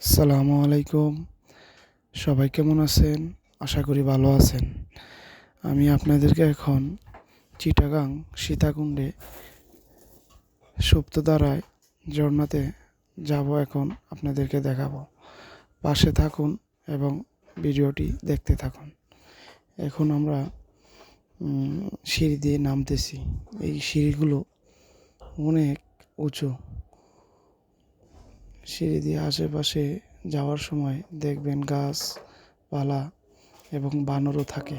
আসসালামু আলাইকুম। সবাই কেমন আছেন? আশা করি ভালো আছেন। আমি আপনাদেরকে এখন চিটাগাং সীতাকুণ্ডে সুপ্তধারায় ঝর্ণাতে যাব এখন আপনাদেরকে দেখাবো। পাশে থাকুন এবং ভিডিওটি দেখতে থাকুন। এখন আমরা সিঁড়ি দিয়ে নামতেছি। এই সিঁড়িগুলো অনেক উঁচু। সিঁড়ি দিয়ে আশেপাশে যাওয়ার সময় দেখবেন গাছপালা এবং বানরও থাকে।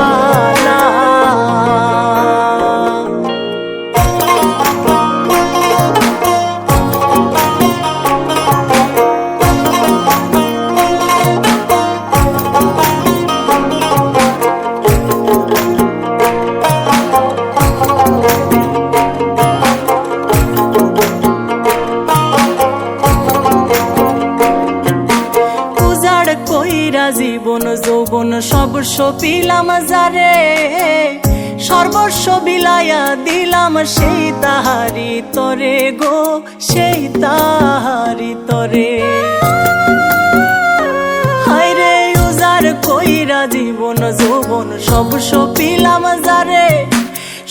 কইরা জীবন, যৌবন সব সপিলাম যারে। সর্বস্ব বিলাইয়া দিলাম সেই তাহারি তরে গো, সেই তাহারি তরে। হায়রে উজার কইরা জীবন, যৌবন সব সপিলাম যারে।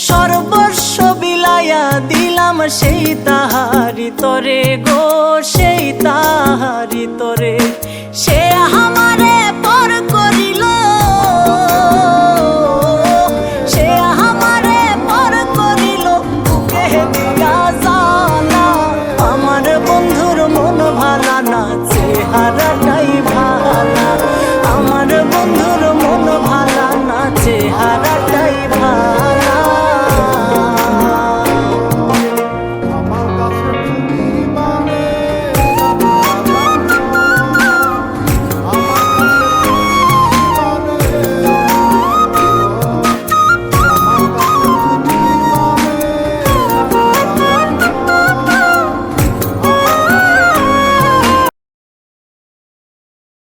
সর্বস্ব বিলাইয়া দিলাম সেই তাহারি তরে গো, সেই তাহারি